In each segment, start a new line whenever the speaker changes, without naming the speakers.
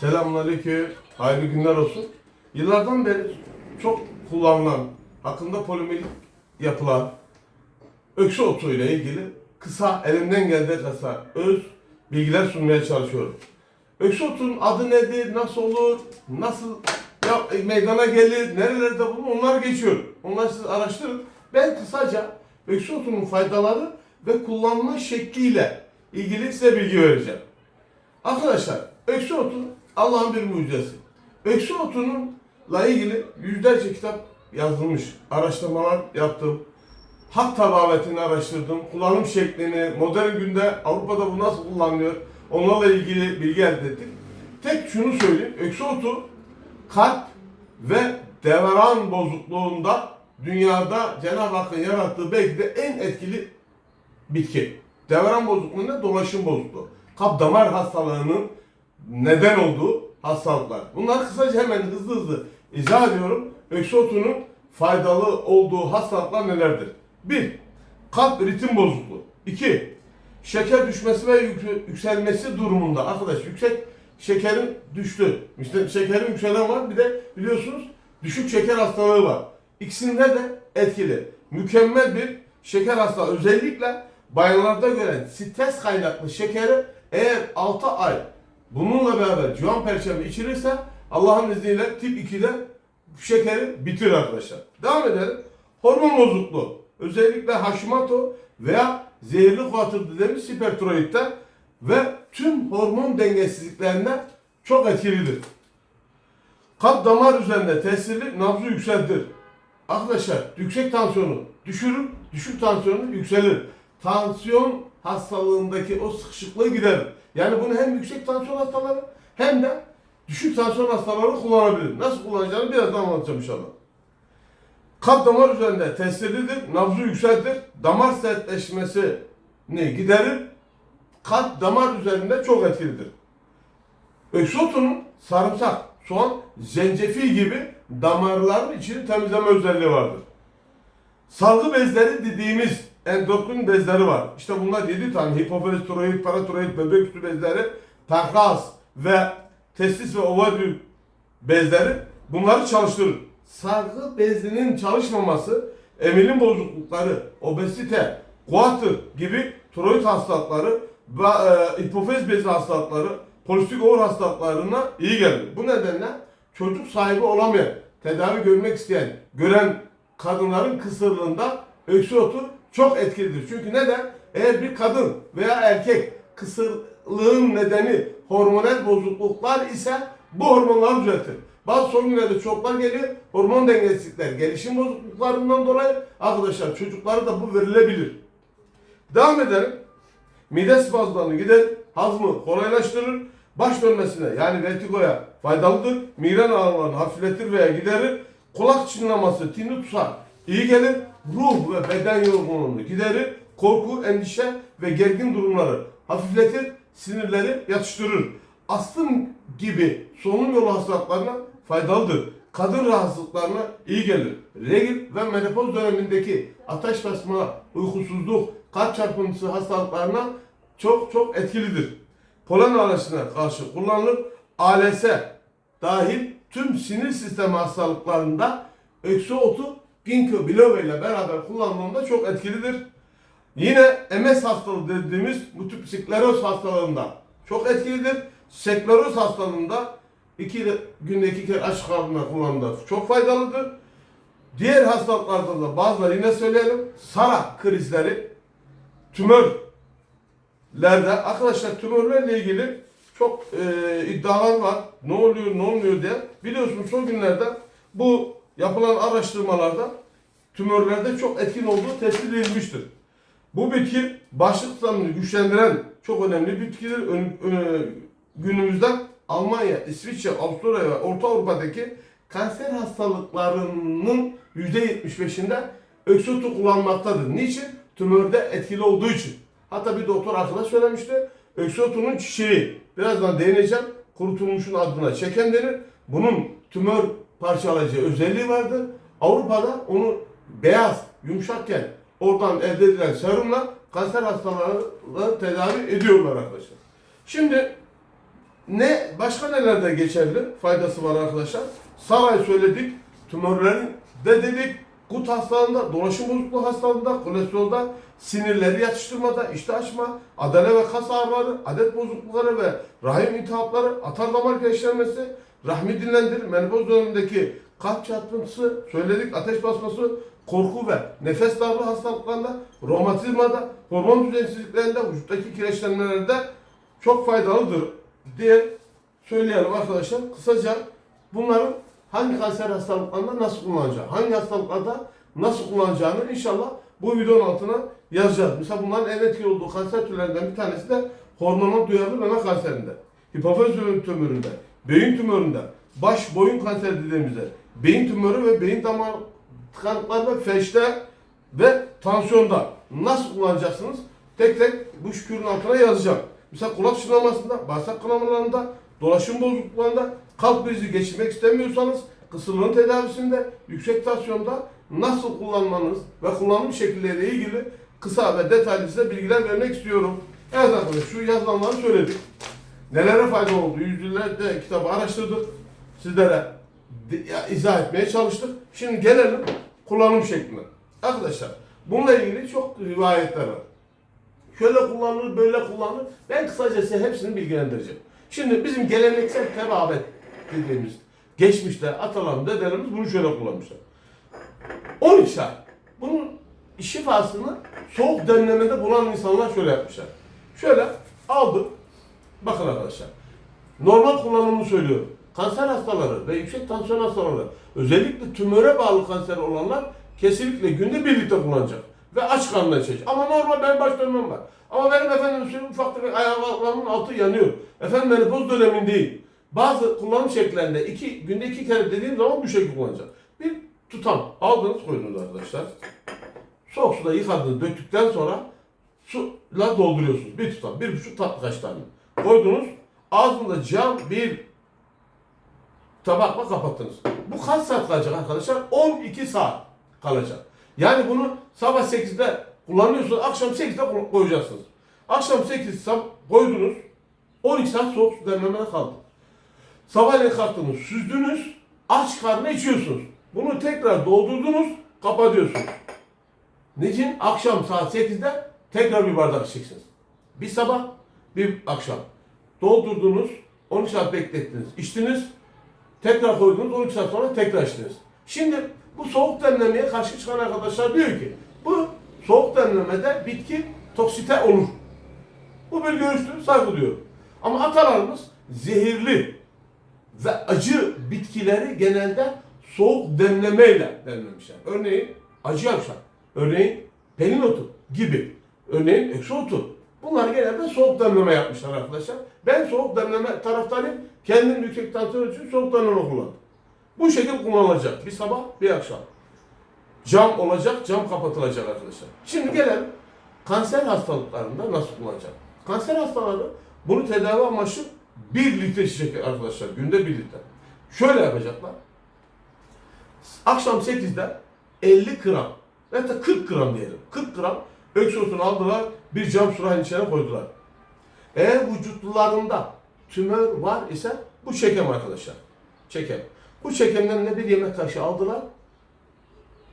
Selamünaleyküm. Hayırlı günler olsun. Yıllardan beri çok kullanılan, hakkında polemik yapılan öksü otu ile ilgili kısa, elimden geldiği kısa, öz bilgiler sunmaya çalışıyorum. Öksü otun adı nedir, nasıl olur, nasıl ya, e, meydana gelir, nerelerde bulunur onları geçiyorum. Onları siz araştırın. Ben kısaca öksü otunun faydaları ve kullanma şekliyle ilgili size bilgi vereceğim. Arkadaşlar öksü otu Allah'ın bir mucizesi. Öksü otununla ilgili yüzlerce kitap yazılmış. Araştırmalar yaptım. Hak tabavetini araştırdım. Kullanım şeklini, modern günde Avrupa'da bu nasıl kullanılıyor onlarla ilgili bilgi elde ettik. Tek şunu söyleyeyim. Öksü otu kalp ve devran bozukluğunda dünyada Cenab-ı Hakk'ın yarattığı belki de en etkili bitki. Devran bozukluğu ne? Dolaşım bozukluğu. Kalp damar hastalığının neden olduğu hastalıklar. Bunlar kısaca hemen hızlı hızlı izah ediyorum. Öksü otunun faydalı olduğu hastalıklar nelerdir? 1. Kalp ritim bozukluğu. 2. Şeker düşmesi ve yük- yükselmesi durumunda. Arkadaş yüksek şekerin düştü. İşte şekerin yükselen var bir de biliyorsunuz düşük şeker hastalığı var. İkisinde de etkili. Mükemmel bir şeker hastalığı. Özellikle bayanlarda gören stres kaynaklı şekeri eğer 6 ay bununla beraber civan perçemi içilirse Allah'ın izniyle tip 2'de şekeri bitir arkadaşlar. Devam edelim. Hormon bozukluğu. Özellikle Hashimoto veya zehirli kuatır dediğimiz hipertiroidde ve tüm hormon dengesizliklerinde çok etkilidir. Kalp damar üzerinde tesirli nabzı yükseltir. Arkadaşlar yüksek tansiyonu düşürür, düşük tansiyonu yükselir. Tansiyon hastalığındaki o sıkışıklığı giderir. Yani bunu hem yüksek tansiyon hastaları hem de düşük tansiyon hastaları kullanabilir. Nasıl kullanacağını birazdan anlatacağım inşallah. Kalp damar üzerinde tesirlidir, nabzı yükseltir, damar sertleşmesini giderir, kalp damar üzerinde çok etkilidir. Öksotunun sarımsak, soğan, zencefil gibi damarların içini temizleme özelliği vardır. Salgı bezleri dediğimiz endokrin bezleri var. İşte bunlar 7 tane hipofiz, tiroid, paratiroid, böbrek üstü bezleri, takras ve testis ve ovaryum bezleri bunları çalıştırır. Sargı bezinin çalışmaması emilim bozuklukları, obezite, guatr gibi tiroid hastalıkları ve e, hipofiz bezi hastalıkları, polistik over hastalıklarına iyi gelir. Bu nedenle çocuk sahibi olamayan, tedavi görmek isteyen, gören kadınların kısırlığında öksü otu çok etkilidir. Çünkü neden? Eğer bir kadın veya erkek kısırlığın nedeni hormonal bozukluklar ise bu hormonları düzeltir. Bazı son günlerde çoklar geliyor. Hormon dengesizlikler, gelişim bozukluklarından dolayı arkadaşlar çocuklara da bu verilebilir. Devam edelim. Mide spazmlarını gider, hazmı kolaylaştırır, baş dönmesine yani vertigoya faydalıdır, migren ağrılarını hafifletir veya giderir, kulak çınlaması, tinnitus'a iyi gelir, ruh ve beden yorgunluğunu giderir, korku, endişe ve gergin durumları hafifletir, sinirleri yatıştırır. Astım gibi solunum yolu hastalıklarına faydalıdır. Kadın rahatsızlıklarına iyi gelir. Regl ve menopoz dönemindeki ateş basma, uykusuzluk, kalp çarpıntısı hastalıklarına çok çok etkilidir. Polen alerjisine karşı kullanılır. ALS dahil tüm sinir sistemi hastalıklarında öksü otu ginkgo biloba ile beraber kullanıldığında çok etkilidir. Yine MS hastalığı dediğimiz multiple skleroz hastalığında çok etkilidir. Skleroz hastalığında iki de, günde iki kere açık karnına kullanımda çok faydalıdır. Diğer hastalıklarda da bazıları yine söyleyelim. Sara krizleri, tümörlerde arkadaşlar tümörlerle ilgili çok e, iddialar var. Ne oluyor ne olmuyor diye. Biliyorsunuz son günlerde bu yapılan araştırmalarda tümörlerde çok etkin olduğu tespit edilmiştir. Bu bitki bağışıklık güçlendiren çok önemli bitkidir. Günümüzde Almanya, İsviçre, Avusturya ve Orta Avrupa'daki kanser hastalıklarının %75'inde öksürtü kullanmaktadır. Niçin? Tümörde etkili olduğu için. Hatta bir doktor arkadaş söylemişti. Öksürtünün çiçeği. Birazdan değineceğim. Kurutulmuşun adına çeken denir. Bunun tümör parçalayıcı özelliği vardır. Avrupa'da onu beyaz, yumuşakken oradan elde edilen serumla kanser hastalarını tedavi ediyorlar arkadaşlar. Şimdi Ne başka nelerde geçerli faydası var arkadaşlar? Saray söyledik, tümörlerin de dedik, gut hastalığında, dolaşım bozukluğu hastalığında, kolesterolda, sinirleri yatıştırmada, iştah açma, adale ve kas ağrıları, adet bozuklukları ve rahim iltihapları, atar damar genişlenmesi, rahmi dinlendirir, menopoz dönemindeki kalp çarpıntısı, söyledik ateş basması, korku ve nefes darlığı hastalıklarında, romatizmada, hormon düzensizliklerinde, vücuttaki kireçlenmelerde çok faydalıdır diye söyleyelim arkadaşlar. Kısaca bunların hangi kanser hastalıklarında nasıl kullanacağı, hangi hastalıklarda nasıl kullanacağını inşallah bu videonun altına yazacağız. Mesela bunların en etkili olduğu kanser türlerinden bir tanesi de hormona duyarlı meme kanserinde, hipofiz tümöründe, beyin tümöründe, baş boyun kanseri dediğimizde, beyin tümörü ve beyin damar tıkanıkları felçte ve tansiyonda nasıl kullanacaksınız? Tek tek bu şükürün altına yazacağım. Mesela kulak çınlamasında, bağırsak kanamalarında, dolaşım bozukluklarında, kalp krizi geçirmek istemiyorsanız, kısırlığın tedavisinde, yüksek tansiyonda nasıl kullanmanız ve kullanım şekilleriyle ilgili kısa ve detaylı size bilgiler vermek istiyorum. Evet arkadaşlar şu yazılanları söyledik. Nelere fayda oldu? Yüzyıllarca kitabı araştırdık. Sizlere izah etmeye çalıştık. Şimdi gelelim kullanım şekline. Arkadaşlar bununla ilgili çok rivayetler var. Şöyle kullanılır, böyle kullanılır. Ben kısaca size hepsini bilgilendireceğim. Şimdi bizim geleneksel tebabet dediğimiz geçmişte atalarımız, dedelerimiz bunu şöyle kullanmışlar. 12 ay. Bunun şifasını soğuk demlemede bulan insanlar şöyle yapmışlar. Şöyle aldık. Bakın arkadaşlar. Normal kullanımını söylüyorum. Kanser hastaları ve yüksek tansiyon hastaları özellikle tümöre bağlı kanser olanlar kesinlikle günde bir litre kullanacak. Ve aç karnına içecek. Ama normal benim baş dönmem var. Ama benim efendim söyleyeyim ufak tefek ayaklarımın altı yanıyor. Efendim menopoz dönemindeyim. Bazı kullanım şekillerinde iki, günde iki kere dediğim zaman bu şekilde kullanacak. Bir tutam aldınız koydunuz arkadaşlar. Soğuk suda yıkadınız döktükten sonra suyla dolduruyorsunuz. Bir tutam, bir buçuk tatlı kaşık tane. Koydunuz. Ağzında cam bir tabakla kapattınız. Bu kaç saat kalacak arkadaşlar? 12 saat kalacak. Yani bunu sabah 8'de kullanıyorsunuz, akşam 8'de koy- koyacaksınız. Akşam 8 sab- koydunuz, 12 saat soğuk su demlemede kaldı. Sabahleyin kalktınız, süzdünüz, aç karnına içiyorsunuz. Bunu tekrar doldurdunuz, kapatıyorsunuz. Niçin? Akşam saat 8'de tekrar bir bardak içeceksiniz. Bir sabah, bir akşam. Doldurdunuz, 12 saat beklettiniz, içtiniz, tekrar koydunuz, 12 saat sonra tekrar içtiniz. Şimdi bu soğuk demlemeye karşı çıkan arkadaşlar diyor ki, bu soğuk demlemede bitki toksite olur. Bu bir görüştür, saygı duyuyorum. Ama atalarımız zehirli ve acı bitkileri genelde soğuk demlemeyle demlemişler. Örneğin acı yavşak, örneğin pelin otu gibi, örneğin ekşi otu. Bunlar genelde soğuk demleme yapmışlar arkadaşlar. Ben soğuk demleme taraftarıyım. Kendim yüksek tansiyon için soğuk demleme kullandım. Bu şekilde kullanılacak. Bir sabah, bir akşam. Cam olacak, cam kapatılacak arkadaşlar. Şimdi gelelim kanser hastalıklarında nasıl kullanacak? Kanser hastaları bunu tedavi amaçlı 1 litre içecek arkadaşlar. Günde 1 litre. Şöyle yapacaklar. Akşam 8'de 50 gram ya da 40 gram diyelim. 40 gram öksürtünü aldılar, bir cam sürahinin içine koydular. Eğer vücutlarında tümör var ise bu çekem arkadaşlar. Çekem. Bu çekemden de bir yemek kaşığı aldılar.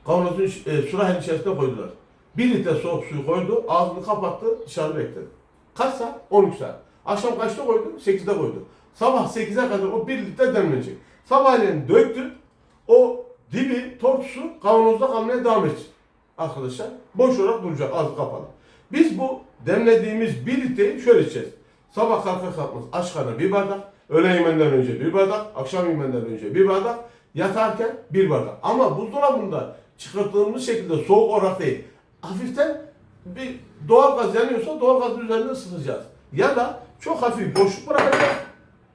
Kavanozun e, sürahinin içerisine koydular. Bir litre soğuk suyu koydu, ağzını kapattı, dışarı bekledi. Kaç saat? 13 saat. Akşam kaçta koydu? 8'de koydu. Sabah 8'e kadar o 1 litre demlenecek. Sabahleyin döktü, o dibi, tortusu kavanozda kalmaya devam edecek. Arkadaşlar boş olarak duracak, ağzı kapalı. Biz bu demlediğimiz 1 litreyi şöyle içeceğiz. Sabah kalkar kalkmaz aç karnına bir bardak, öğle yemeğinden önce bir bardak, akşam yemeğinden önce bir bardak, yatarken bir bardak. Ama buzdolabında çıkarttığımız şekilde soğuk olarak değil, hafiften bir doğal gaz yanıyorsa doğal gazın üzerinde ısıtacağız. Ya da çok hafif boşluk bırakacağız.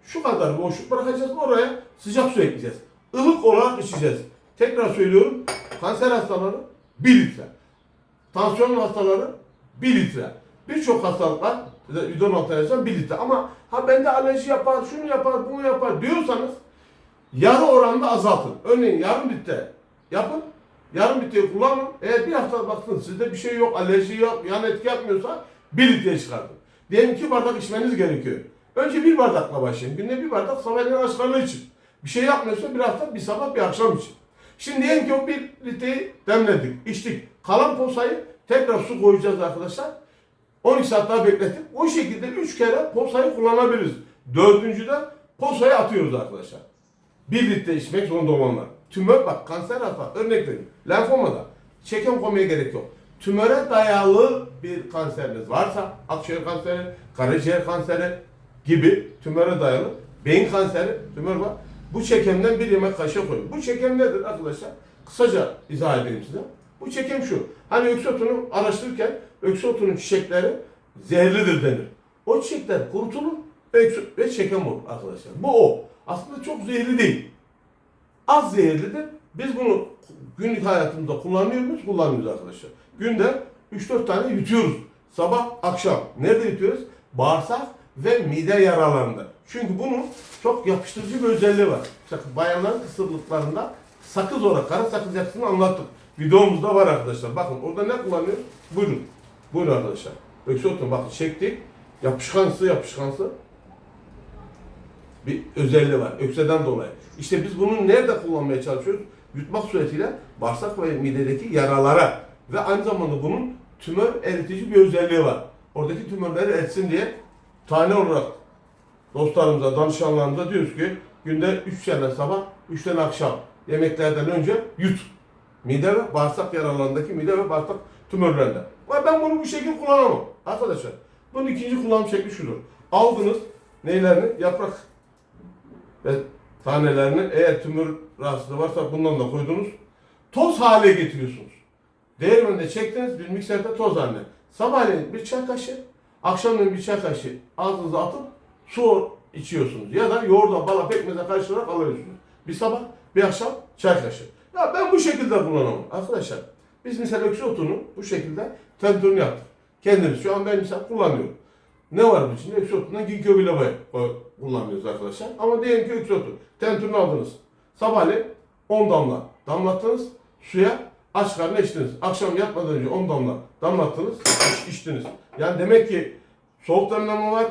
Şu kadar boşluk bırakacağız oraya sıcak su ekleyeceğiz. Ilık olarak içeceğiz. Tekrar söylüyorum kanser hastaları 1 litre. Tansiyon hastaları 1 litre. Birçok hastalıklar videonun altına yazacağım 1 litre. Ama ha bende alerji yapar, şunu yapar, bunu yapar diyorsanız yarı oranda azaltın. Örneğin yarım litre yapın. Yarım litreyi kullanın. Eğer bir hafta baktınız sizde bir şey yok, alerji yok, yan etki yapmıyorsa 1 litreye çıkartın. Diyelim ki bardak içmeniz gerekiyor. Önce bir bardakla başlayın. Günde bir bardak sabahleyin aç karnı için. Bir şey yapmıyorsa bir hafta bir sabah bir akşam için. Şimdi ki o bir litreyi demledik, içtik. Kalan posayı tekrar su koyacağız arkadaşlar. 12 saat daha bekletip o şekilde 3 kere posayı kullanabiliriz. Dördüncüde posayı atıyoruz arkadaşlar. 1 litre içmek zorunda olanlar. Tümör bak kanser hasta örnek vereyim. Lenfomada çekim koymaya gerek yok. Tümöre dayalı bir kanseriniz varsa akciğer kanseri, karaciğer kanseri gibi tümöre dayalı beyin kanseri tümör var. Bu çekimden bir yemek kaşığı koyun. Bu çekim nedir arkadaşlar? Kısaca izah edeyim size. Bu çekim şu. Hani öksü otunu araştırırken öksü otunun çiçekleri zehirlidir denir. O çiçekler kurutulur öksü ve çekim olur arkadaşlar. Bu o. Aslında çok zehirli değil. Az zehirlidir. Biz bunu günlük hayatımızda kullanıyor muyuz? Kullanmıyoruz arkadaşlar. Günde 3-4 tane yutuyoruz. Sabah, akşam. Nerede yutuyoruz? Bağırsak ve mide yaralarında. Çünkü bunun çok yapıştırıcı bir özelliği var. Sakın bayanların kısırlıklarında sakız olarak kara sakız yapısını anlattık. Videomuzda var arkadaşlar. Bakın orada ne kullanıyoruz? Buyurun. Buyurun arkadaşlar. Öksü otunu bakın çektik. Yapışkansı yapışkansı bir özelliği var. Ökseden dolayı. İşte biz bunu nerede kullanmaya çalışıyoruz? Yutmak suretiyle bağırsak ve midedeki yaralara ve aynı zamanda bunun tümör eritici bir özelliği var. Oradaki tümörleri eritsin diye tane olarak dostlarımıza, danışanlarımıza diyoruz ki günde 3 tane sabah, 3 tane akşam yemeklerden önce yut. Mide ve bağırsak yaralarındaki mide ve bağırsak tümörlerinde. Ben bunu bu şekilde kullanamam. Arkadaşlar bunun ikinci kullanım şekli şudur. Aldınız neylerini? Yaprak ve tanelerini eğer tümör rahatsızlığı varsa bundan da koydunuz. Toz hale getiriyorsunuz. Değirmende çektiniz bir mikserde toz haline. Sabahleyin bir çay kaşığı, akşamleyin bir çay kaşığı ağzınıza atıp su içiyorsunuz. Ya da yoğurda, bala, pekmeze karıştırarak alıyorsunuz. Bir sabah, bir akşam çay kaşığı. Ya ben bu şekilde kullanamam. Arkadaşlar biz mesela öksü bu şekilde tentürünü yaptık. Kendimiz şu an ben mesela kullanıyorum. Ne var bu içinde? Öksü otundan ginkgo biloba kullanıyoruz arkadaşlar. Ama diyelim ki öksü otu. Tentürünü aldınız. Sabahleyin 10 damla damlattınız. Suya aç karnına içtiniz. Akşam yatmadan önce 10 damla damlattınız. iç- içtiniz. Yani demek ki soğuk demleme var.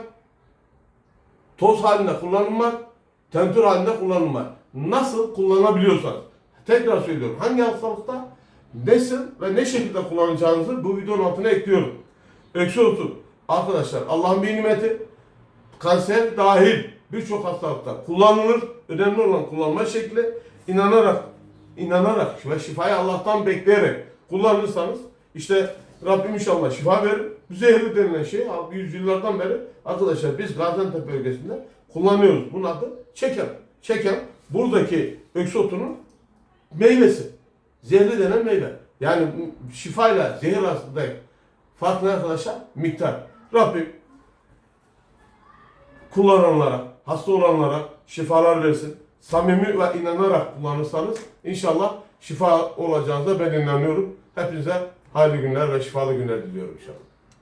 Toz halinde kullanım var. Tentür halinde kullanım. Nasıl kullanabiliyorsanız. Tekrar söylüyorum. Hangi hastalıkta nasıl ve ne şekilde kullanacağınızı bu videonun altına ekliyorum. Öksü otu. Arkadaşlar Allah'ın bir nimeti kanser dahil birçok hastalıkta kullanılır. Önemli olan kullanma şekli inanarak inanarak ve şifayı Allah'tan bekleyerek kullanırsanız işte Rabbim inşallah şifa verir. Zehri denilen şey yüzyıllardan beri arkadaşlar biz Gaziantep bölgesinde kullanıyoruz. Bunun adı çekem. Çekem buradaki öksü otunun meyvesi. Zehri denen meyve. Yani şifayla zehir arasında fark ne arkadaşlar? Miktar. Rabbim kullananlara, hasta olanlara şifalar versin. Samimi ve inanarak kullanırsanız inşallah şifa olacağınıza ben inanıyorum. Hepinize hayırlı günler ve şifalı günler diliyorum inşallah.